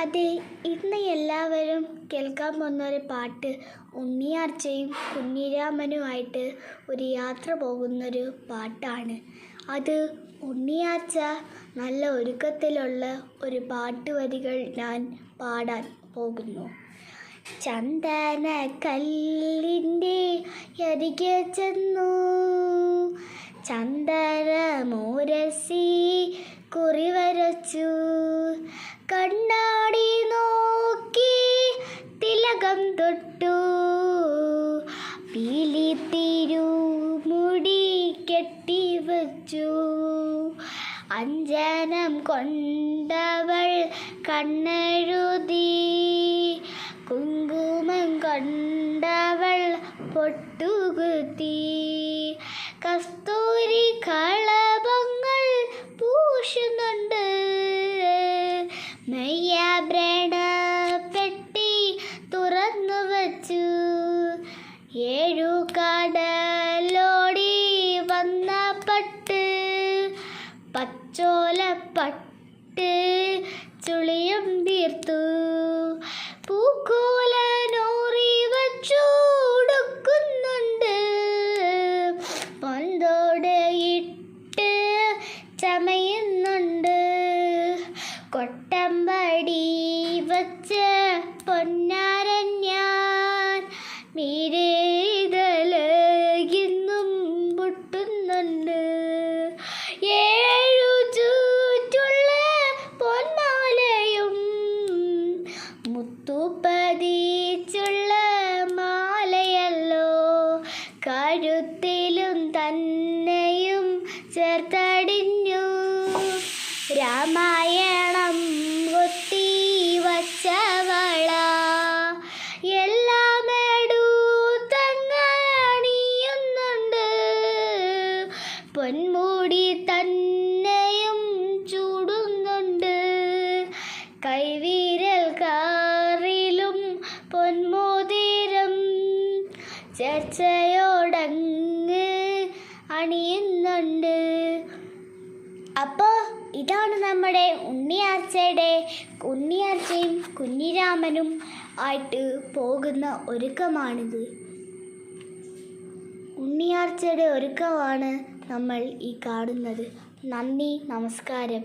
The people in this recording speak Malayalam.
അതെ ഇന്ന് എല്ലാവരും കേൾക്കാൻ പോകുന്ന ഒരു പാട്ട് ഉണ്ണിയാർച്ചയും കുഞ്ഞിരാമനുമായിട്ട് ഒരു യാത്ര പോകുന്നൊരു പാട്ടാണ്. അത് ഉണ്ണിയാർച്ച നല്ല ഒരുക്കത്തിലുള്ള ഒരു പാട്ട് വരികൾ ഞാൻ പാടാൻ പോകുന്നു. ചന്ദന കല്ലിന്റെ അരികെ ചെന്നു. ചന്ദന മോരസി കുറി വരച്ചു. കണ്ണാടി നോക്കി തിലകം തൊട്ടു. പീലി തിരുമുടി കെട്ടിവച്ചു അഞ്ജനം കൊണ്ടവൾ കണ്ണെഴുതി. കുങ്കുമം കൊണ്ടവൾ പൊട്ടുകുത്തി. കസ്തൂരി കളഭങ്ങൾ മെയ്യാഭരണ പെട്ടി തുറന്നു വച്ചു. ഏഴു കടലോടി വന്ന പട്ട് പച്ചോലപ്പട്ട് ചുളിയും തീർത്തു. പൂക്കോല നോറി വച്ചുടുക്കുന്നുണ്ട് പൊന്തോട് ഇട്ട് ചമയുന്നുണ്ട്. കൊട്ടമ്പടി വച്ച് പൊന്നാരൻ ഞാൻ മീരേതലകിന്നും പൊട്ടുന്നുണ്ട് ഏഴു ചൂറ്റുള്ള പൊന്മാലയും മുത്തുപതിച്ചുള്ള മാലയല്ലോ. കഴുത്തിലും തന്നെയും ചേർത്തടിഞ്ഞു. രാമായണം പൊന്മുടി തന്നെയും ചൂടുന്നുണ്ട്. കൈവീരൽ കാറിലും പൊന്മോതിരം ചർച്ചയോടങ്ങ് അണിയുന്നുണ്ട്. അപ്പോൾ ഇതാണ് നമ്മുടെ ഉണ്ണിയാർച്ചയുടെ ഉണ്ണിയാർച്ചയും കുഞ്ഞിരാമനും ആയിട്ട് പോകുന്ന ഒരുക്കമാണിത്. ഉണ്ണിയാർച്ചയുടെ ഒരുക്കമാണ് നമ്മൾ ഈ കാണുന്നത്. നന്ദി നമസ്കാരം.